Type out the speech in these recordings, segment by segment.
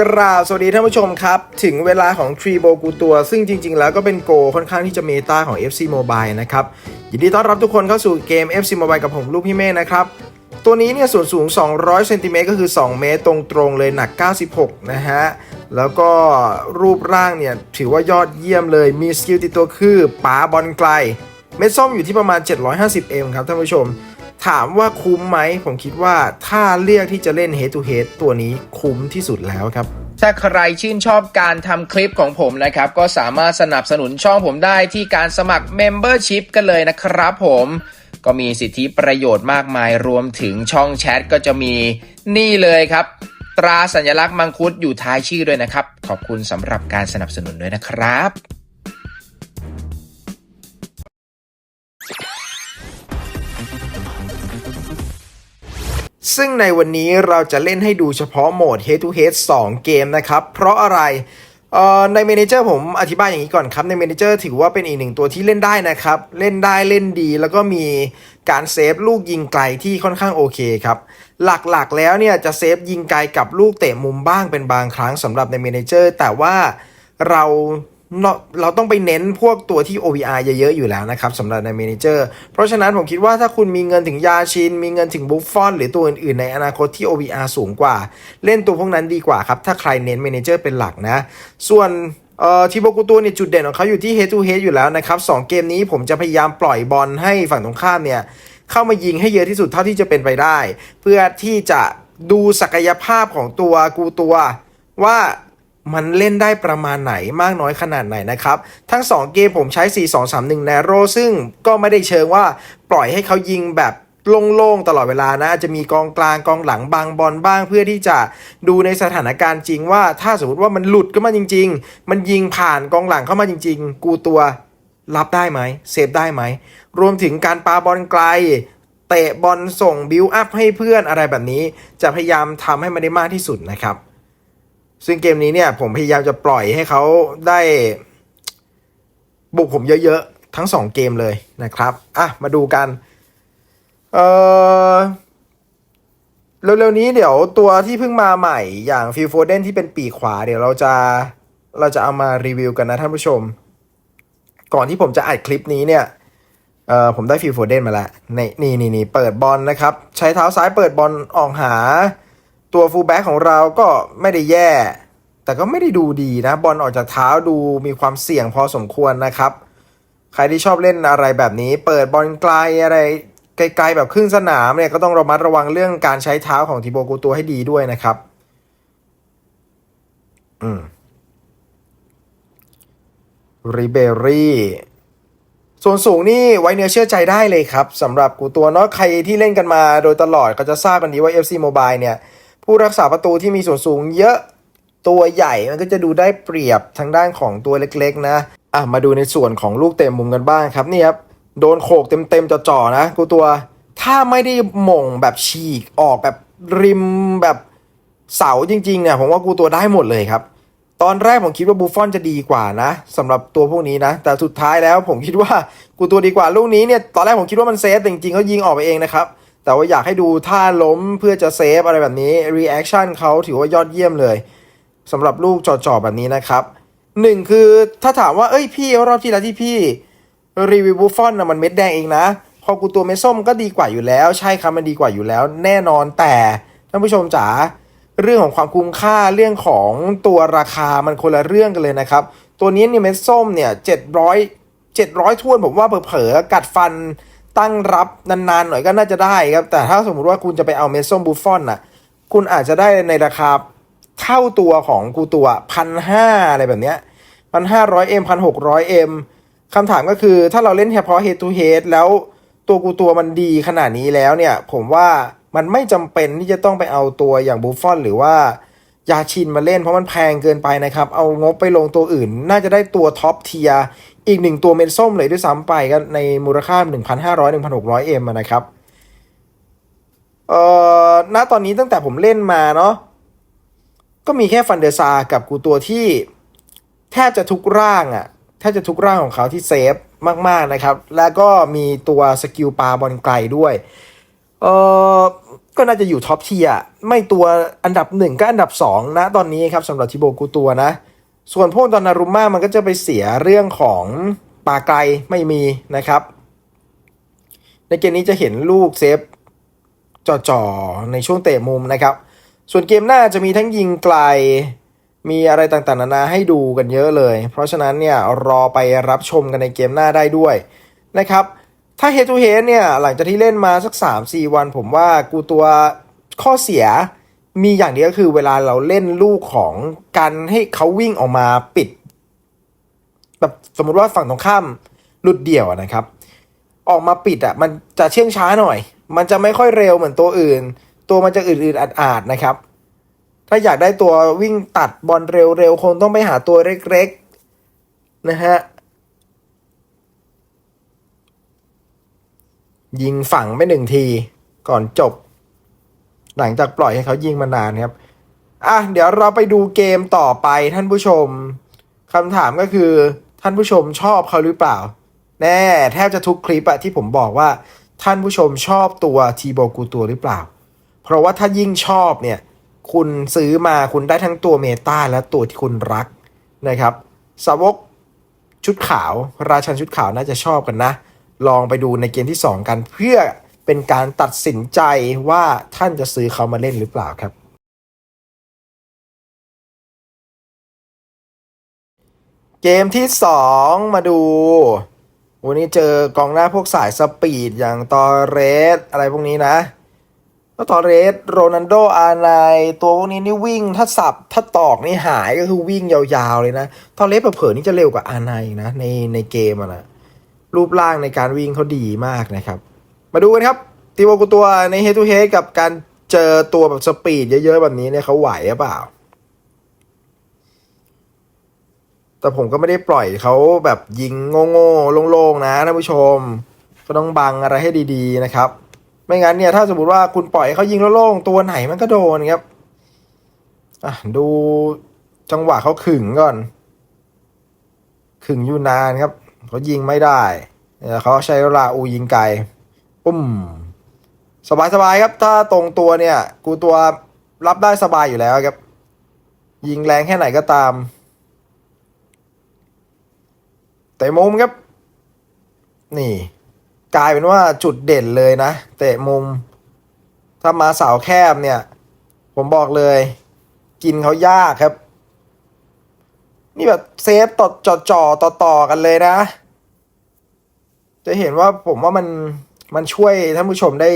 กราบสวัสดีท่านผู้ชมครับ ถึงเวลาของทรีโบกูตัว ซึ่งจริง ๆ แล้วก็เป็นโกค่อนข้างที่จะเมตาของ FC Mobile นะครับ ยินดีต้อนรับทุกคนเข้าสู่เกม FC Mobile กับผมลูกพี่เม่นะครับ ตัวนี้เนี่ยส่วนสูง 200เซนติเมตรก็คือ 2 เมตรตรงๆเลยหนัก 96 นะฮะ แล้วก็รูปร่างเนี่ย ถือว่ายอดเยี่ยมเลยมีสกิลติดตัวคือป๋าบอลไกล เม็ดส้มอยู่ที่ประมาณ 750M ครับท่านผู้ชม ถามว่าคุ้มไหม ผมคิดว่าถ้าเลือกที่จะเล่น Head to Head ตัวนี้คุ้มที่สุดแล้วครับ ถ้าใครชื่นชอบการทำคลิปของผมนะครับ ก็สามารถสนับสนุนช่องผมได้ที่การสมัคร Membership กันเลยนะครับผมก็มีสิทธิประโยชน์มากมายรวมถึงช่องแชทก็จะมีนี่เลยครับ ตราสัญลักษณ์มังคุดอยู่ท้ายชื่อด้วยนะครับ ขอบคุณสำหรับการสนับสนุนด้วยนะครับ ซึ่งในวันนี้เราจะเล่นให้ดูเฉพาะโหมด Head to Head 2 เกมนะครับ เพราะอะไรเอ่อใน Manager ผมอธิบายอย่างนี้ก่อนครับ ใน Manager ถือว่าเป็นอีกหนึ่งตัวที่เล่นได้นะครับ เล่นได้เล่นดี แล้วก็มีการเซฟลูกยิงไกลที่ค่อนข้างโอเคครับ หลักๆแล้วเนี่ยจะเซฟยิงไกลกับลูกเตะมุมบ้างเป็นบางครั้งสำหรับใน Manager แต่ว่าเรา เราเราต้องไปเน้นพวกตัวที่ OVR เยอะๆอยู่แล้วนะครับสำหรับในเมนเจอร์ เพราะฉะนั้นผมคิดว่าถ้าคุณมีเงินถึงยาชิน มีเงินถึงบุฟฟอนหรือตัวอื่นๆ ในอนาคตที่ OVR สูงกว่า เล่นตัวพวกนั้นดีกว่าครับ ถ้าใครเน้นเมนเจอร์เป็นหลักนะ ส่วนเอ่อทีโบกูตัวเนี่ยจุดเด่นของเขาอยู่ที่ head to head อยู่แล้วนะครับสองเกมนี้ผมจะพยายามปล่อยบอลให้ฝั่งตรงข้ามเนี่ยเข้ามายิงให้เยอะที่สุดเท่าที่จะเป็นไปได้ เพื่อที่จะดูศักยภาพของตัวกูตัวว่า มันเล่นได้ประมาณไหนมากน้อยขนาดไหนนะครับ ทั้ง 2 เกมผมใช้ 4 2 3 1 n a r r o w ซึ่งก็ไม่ได้เชิงว่าปล่อยให้เขายิงแบบโล่งๆตลอดเวลานะอาจจะมีกองกลางกองหลังบางบอลบ้าง เพื่อที่จะดูในสถานการณ์จริงว่า ถ้าสมมติว่ามันหลุดก็มาจริง ๆ มันยิงผ่านกองหลังเข้ามาจริง ๆ กูตัวรับได้ไหมเซฟได้ไหม รวมถึงการปาบอลไกล เตะบอลส่งบิวอัพให้เพื่อนอะไรแบบนี้ จะพยายามทำให้มันได้มากที่สุดนะครับ ซึ่งเกมนี้เนี่ย ผมพยายามจะปล่อยให้เขาได้บุกผมเยอะๆ ทั้งสองเกมเลยนะครับ อะ มาดูกัน เออเร็วๆนี้เดี๋ยวตัวที่เพิ่งมาใหม่อย่างฟิลโฟเดนที่เป็นปีขวา เดี๋ยวเราจะเราจะเอามารีวิวกันนะท่านผู้ชม ก่อนที่ผมจะอัดคลิปนี้เนี่ยเออผมได้ฟิลโฟเดนมาแล้วนี่นี่นี่นี่เปิดบอลนะครับ ใช้เท้าซ้ายเปิดบอลออกหา ตัวฟูลแบ็กของเราก็ไม่ได้แย่ แต่ก็ไม่ได้ดูดีนะ บอลออกจากเท้าดูมีความเสี่ยงพอสมควรนะครับ ใครที่ชอบเล่นอะไรแบบนี้ เปิดบอลไกลอะไรไกลๆแบบครึ่งสนามเนี่ยก็ต้องระมัดระวังเรื่องการใช้เท้าของทิโบกูตัวให้ดีด้วยนะครับ อืมริเบรี่ส่วนสูงนี่ไว้เนื้อเชื่อใจได้เลยครับสำหรับกูตัวเนาะใครที่เล่นกันมาโดยตลอดก็จะทราบกันดีว่า FC Mobile เนี่ย ผู้รักษาประตูที่มีส่วนสูงเยอะตัวใหญ่มันก็จะดูได้เปรียบทางด้านของตัวเล็กๆนะอะมาดูในส่วนของลูกเตะมุมกันบ้างครับนี่ครับโดนโขกเต็มๆจ่อๆนะกูตัวถ้าไม่ได้หม่งแบบฉีกออกแบบริมแบบเสาจริงๆเนี่ยผมว่ากูตัวได้หมดเลยครับ ตอนแรกผมคิดว่าบูฟอนจะดีกว่านะสำหรับตัวพวกนี้นะ แต่สุดท้ายแล้วผมคิดว่ากูตัวดีกว่าลูกนี้เนี่ยตอนแรกผมคิดว่ามันเซฟแต่จริงๆเขายิงออกไปเองนะครับ แต่ว่าอยากให้ดูท่าล้มเพื่อจะเซฟอะไรแบบนี้รีแอคชั่นเขาถือว่ายอดเยี่ยมเลยสำหรับลูกจ่อๆแบบนี้นะครับหนึ่งคือถ้าถามว่าเอ้ยพี่รอบที่แล้วที่พี่รีวิวบูฟฟอนนะมันเม็ดแดงเองนะพอกูตัวเม็ดส้มก็ดีกว่าอยู่แล้ว ใช่ครับมันดีกว่าอยู่แล้ว แน่นอนแต่ท่านผู้ชมจ๋าเรื่องของความคุ้มค่าเรื่องของตัวราคามันคนละเรื่องกันเลยนะครับ ตัวนี้เนี่ยเม็ดส้มเนี่ยเจ็ดร้อยเจ็ดร้อยทวนผมว่าเผลอๆกัดฟัน ตั้งรับนานๆหน่อยก็น่าจะได้ครับ แต่ถ้าสมมุติว่าคุณจะไปเอาเม็ดส้มบูฟฟอนน่ะ คุณอาจจะได้ในราคาเท่าตัวของกูตัวพันห้าอะไรแบบเนี้ยพันห้าร้อยเอ็มพันหกร้อยเอ็มคำถามก็คือถ้าเราเล่นเฉพาะ head to head แล้วตัวกูตัวมันดีขนาดนี้แล้วเนี่ย ผมว่ามันไม่จำเป็นที่จะต้องไปเอาตัวอย่างบูฟฟอนหรือว่า ยาชินมาเล่นเพราะมันแพงเกินไปนะครับ เอางบไปลงตัวอื่น น่าจะได้ตัวท็อปเทียอีกหนึ่งตัวเม็ดส้มเลยด้วยซ้ำไปกันในมูลค่า 1,500 1,600 m อะนะครับ เอ่อณตอนนี้ตั้งแต่ผมเล่นมาเนาะก็มีแค่ฟันเดอร์ซากับกูตัวที่ แทบจะทุกร่างอะแทบจะทุกร่างของเขาที่เซฟมาก ๆ นะครับ แล้วก็มีตัวสกิลปาบอลไกลด้วย เออก็น่าจะอยู่ท็อปเทียไม่ตัวอันดับหนึ่งก็อันดับสองนะตอนนี้ครับสำหรับทิโบกูตัวนะ ส่วนพวกดอนนารุม่ามันก็จะไปเสียเรื่องของปาไกลไม่มีนะครับ ในเกมนี้จะเห็นลูกเซฟจ่อๆ ในช่วงเตะมุมนะครับ ส่วนเกมหน้าจะมีทั้งยิงไกล มีอะไรต่างๆ นานาให้ดูกันเยอะเลย เพราะฉะนั้นเนี่ยรอไปรับชมกันในเกมหน้าได้ด้วยนะครับ ถ้า head to head เนี่ยหลังจากที่เล่นมาสัก 3-4 วัน ผมว่ากูตัวข้อเสียมีอย่างเดียวก็คือเวลาเราเล่นลูกของการให้เขาวิ่งออกมาปิด แบบสมมติว่าฝั่งตรงข้ามหลุดเดี่ยวนะครับ ออกมาปิดอะมันจะเชื่องช้าหน่อย มันจะไม่ค่อยเร็วเหมือนตัวอื่น ตัวมันจะอื่นๆอาดๆนะครับ ถ้าอยากได้ตัววิ่งตัดบอลเร็วๆคงต้องไปหาตัวเล็กๆนะฮะ ยิงฝังไปหนึ่งทีก่อนจบ หลังจากปล่อยให้เขายิงมานานครับ อะเดี๋ยวเราไปดูเกมต่อไปท่านผู้ชมคำถามก็คือท่านผู้ชมชอบเขาหรือเปล่า แน่ แทบจะทุกคลิปอะที่ผมบอกว่า ท่านผู้ชมชอบตัวทีโบกูตัวหรือเปล่า เพราะว่าถ้ายิ่งชอบเนี่ย คุณซื้อมาคุณได้ทั้งตัวเมตาและตัวที่คุณรักนะครับ สาวกชุดขาว ราชันชุดขาวน่าจะชอบกันนะ ลองไปดูในเกมที่ 2 กัน เพื่อเป็นการตัดสินใจว่าท่านจะซื้อเขามาเล่นหรือเปล่าครับ เกมที่ 2 มาดู วันนี้เจอกองหน้าพวกสายสปีดอย่างตอเรสอะไรพวกนี้นะก็ตอเรสโรนันโด อาร์ไนตัวพวกนี้นี่วิ่ง ถ้าสับ ถ้าตอกนี่หายก็คือวิ่งยาวๆเลยนะ ตอเรสเผลอๆนี่จะเร็วกว่าอาร์ไนนะในในเกมอะนะ รูปร่างในการวิ่งเขาดีมากนะครับ มาดูกันครับตีโบกูตัวในเฮ d ทูเฮดกับการเจอตัวแบบสปีดเยอะๆแบบนี้เนี่ยเขาไหวหรือเปล่า แต่ผมก็ไม่ได้ปล่อยเขาแบบยิงโง่ๆโล่งๆนะท่านผู้ชม ก็ต้องบังอะไรให้ดีๆนะครับ ไม่งั้นเนี่ยถ้าสมมติว่าคุณปล่อยเขายิงโล่งๆตัวไหนมันก็โดนครับอะดูจังหวะเขาขึงก่อน ขึงอยู่นานครับ เขายิงไม่ได้เออเขาใช้ลาอูยิงไกลปุ้ม สบายๆครับ ถ้าตรงตัวเนี่ย กูตัวรับได้สบายอยู่แล้วครับ ยิงแรงแค่ไหนก็ตามเตะมุมครับ นี่ กลายเป็นว่าจุดเด่นเลยนะ เตะมุม ถ้ามาเสาแคบเนี่ย ผมบอกเลย กินเขายากครับ นี่แบบเซฟต่อจ่อจ่อต่อต่อกันเลยนะ จะเห็นว่าผมว่ามันมันช่วยท่านผู้ชมได้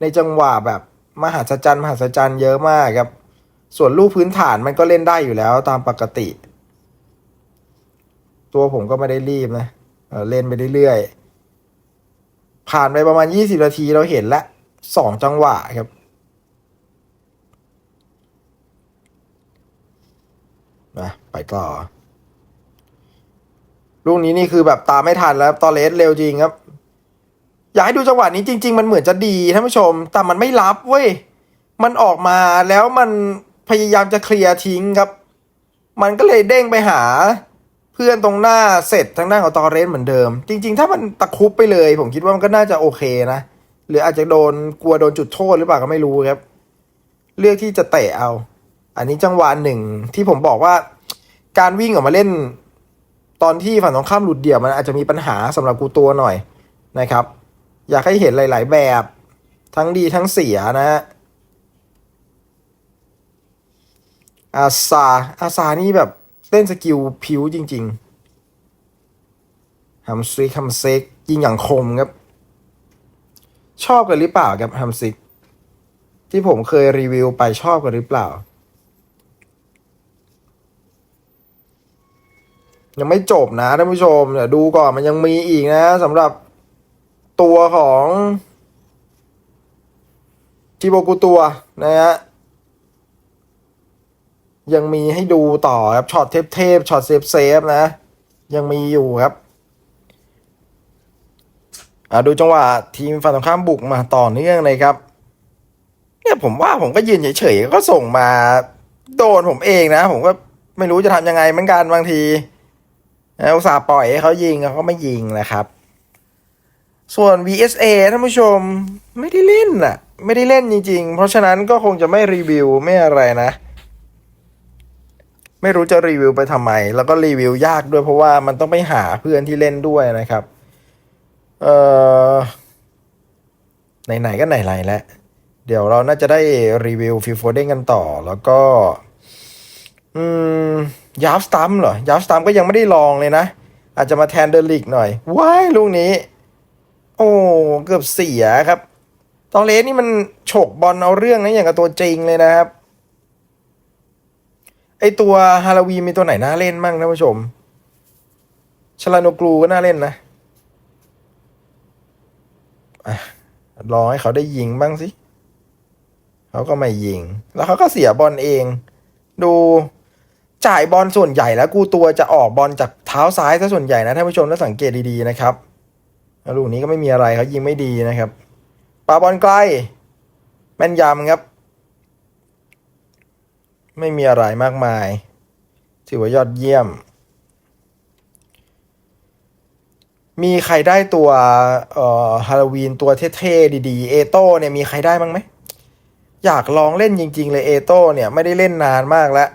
ในจังหวะแบบมหัศจรรย์มหัศจรรย์เยอะมากครับ ส่วนลูกพื้นฐานมันก็เล่นได้อยู่แล้วตามปกติ ตัวผมก็ไม่ได้รีบนะเเล่นไปเรื่อยๆผ่านไปประมาณยี่สิบนาทีเราเห็นละสองจังหวะครับ นะ ไปต่อ ลูกนี้นี่คือแบบตามไม่ทันแล้วตอเลสเร็วจริงครับ อยากให้ดูจังหวะนี้จริง ๆ มันเหมือนจะดีท่านผู้ชม แต่มันไม่รับเว้ย มันออกมาแล้วมันพยายามจะเคลียร์ทิ้งครับ มันก็เลยเด้งไปหา เพื่อนตรงหน้าเสร็จทางหน้านของตอเรสเหมือนเดิม จริง ๆ ถ้ามันตะคุบไปเลย ผมคิดว่ามันก็น่าจะโอเคนะหรืออาจจะโดนกลัวโดนจุดโทษหรือเปล่าก็ไม่รู้ครับ เลือกที่จะเตะเอา อันนี้จังหวะหนึ่งที่ผมบอกว่า การวิ่งออกมาเล่น ตอนที่ฝั่งตรงข้ามหลุดเดี่ยวมันอาจจะมีปัญหาสำหรับกูตัวหน่อยนะครับ อยากให้เห็นหลาย ๆ แบบทั้งดีทั้งเสียนะฮะอาซาอาซานี่แบบเล่นสกิลผิวจริงๆฮัมซิกฮัมเซกยิงอย่างคมครับ ชอบกันหรือเปล่าครับฮัมซิกที่ผมเคยรีวิวไปชอบกันหรือเปล่า ยังไม่จบนะท่านผู้ชมเดี๋ยวดูก่อนมันยังมีอีกนะสำหรับตัวของจิโบกุตัวนะฮะยังมีให้ดูต่อครับช็อตเทพๆช็อตเซฟเซฟๆนะ ยังมีอยู่ครับอ่าดูจังหวะทีมฝั่งตรงข้ามบุกมาต่อเนื่องเลยครับ เนี่ยผมว่าผมก็ยืนเฉยๆก็ส่งมาโดนผมเองนะ ผมก็ไม่รู้จะทำยังไงเหมือนกันบางที อุตส่าห์ปล่อยให้เขายิงเขาก็ไม่ยิงนะครับ ส่วน VSA ท่านผู้ชมไม่ได้เล่นน่ะไม่ได้เล่นจริง ๆ เพราะฉะนั้นก็คงจะไม่รีวิวไม่อะไรนะ ไม่รู้จะรีวิวไปทำไม แล้วก็รีวิวยากด้วยเพราะว่ามันต้องไปหาเพื่อนที่เล่นด้วยนะครับ เอ่อไหนๆก็ไหนๆแล้วเดี๋ยวเราน่าจะได้รีวิวฟิลโฟเด้งกันต่อ แล้วก็ อืม ยาฟสตัมเหรอยาฟสตัมก็ยังไม่ได้ลองเลยนะ อาจจะมาแทนเดลิกหน่อย ว้ายลูกนี้ โอ้เกือบเสียครับ ตองเลสนี่มันฉกบอลเอาเรื่องนะอย่างกับตัวจริงเลยนะครับ ไอตัวฮาโลวีมีตัวไหนน่าเล่นมั่งท่านผู้ชม ชลาโนกลูก็น่าเล่นนะอะลองให้เขาได้ยิงบ้างสิ เขาก็ไม่ยิง แล้วเขาก็เสียบอลเอง ดู จ่ายบอลส่วนใหญ่แล้วกูตัวจะออกบอลจากเท้าซ้ายซะส่วนใหญ่นะท่านผู้ชมถ้าสังเกตดีๆนะครับลูกนี้ก็ไม่มีอะไรเขายิงไม่ดีนะครับปาบอลไกลแม่นยำครับ ไม่มีอะไรมากมาย ถือว่ายอดเยี่ยม มีใครได้ตัวเอ่อฮาโลวีนตัวเท่ๆดีๆ เอโต้เนี่ยมีใครได้บ้างไหม อยากลองเล่นจริง ๆ เลยเอโต้เนี่ยไม่ได้เล่นนานมากแล้ว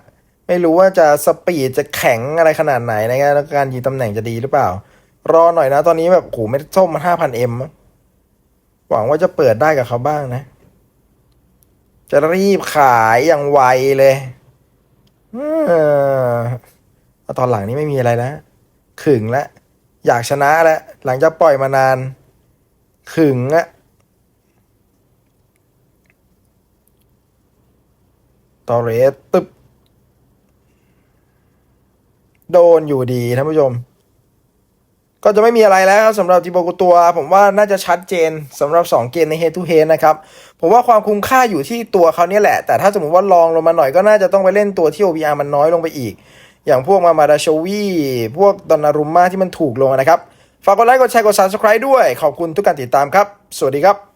ไม่รู้ว่าจะสปีดจะแข็งอะไรขนาดไหนนะครับแล้วการยิงตำแหน่งจะดีหรือเปล่า รอหน่อยนะ ตอนนี้แบบโหเม็ดส้มมันห้าพันเอ็มหวังว่าจะเปิดได้กับเขาบ้างนะ จะรีบขายอย่างไวเลยเออเอาตอนหลังนี้ไม่มีอะไรแล้วขึงแล้วอยากชนะแล้วหลังจากปล่อยมานานขึงอะตอเรสตึบ โดนอยู่ดีท่านผู้ชม ก็จะไม่มีอะไรแล้วครับสำหรับจิโบกุตัว ผมว่าน่าจะชัดเจนสำหรับ 2 เกมใน Head to h a d นะครับผมว่าความคุ้มค่าอยู่ที่ตัวเขาเนี่ยแหละ แต่ถ้าสมมติว่าลองลงมาหน่อยก็น่าจะต้องไปเล่นตัวที่ OBR มันน้อยลงไปอีก อย่างพวกมามาดาโชวีพวกดอนนารุมมาที่มันถูกลงนะครับฝากกดไลค์กดแชร์กด Subscribe ด้วยขอบคุณทุกการติดตามครับ สวัสดีครับ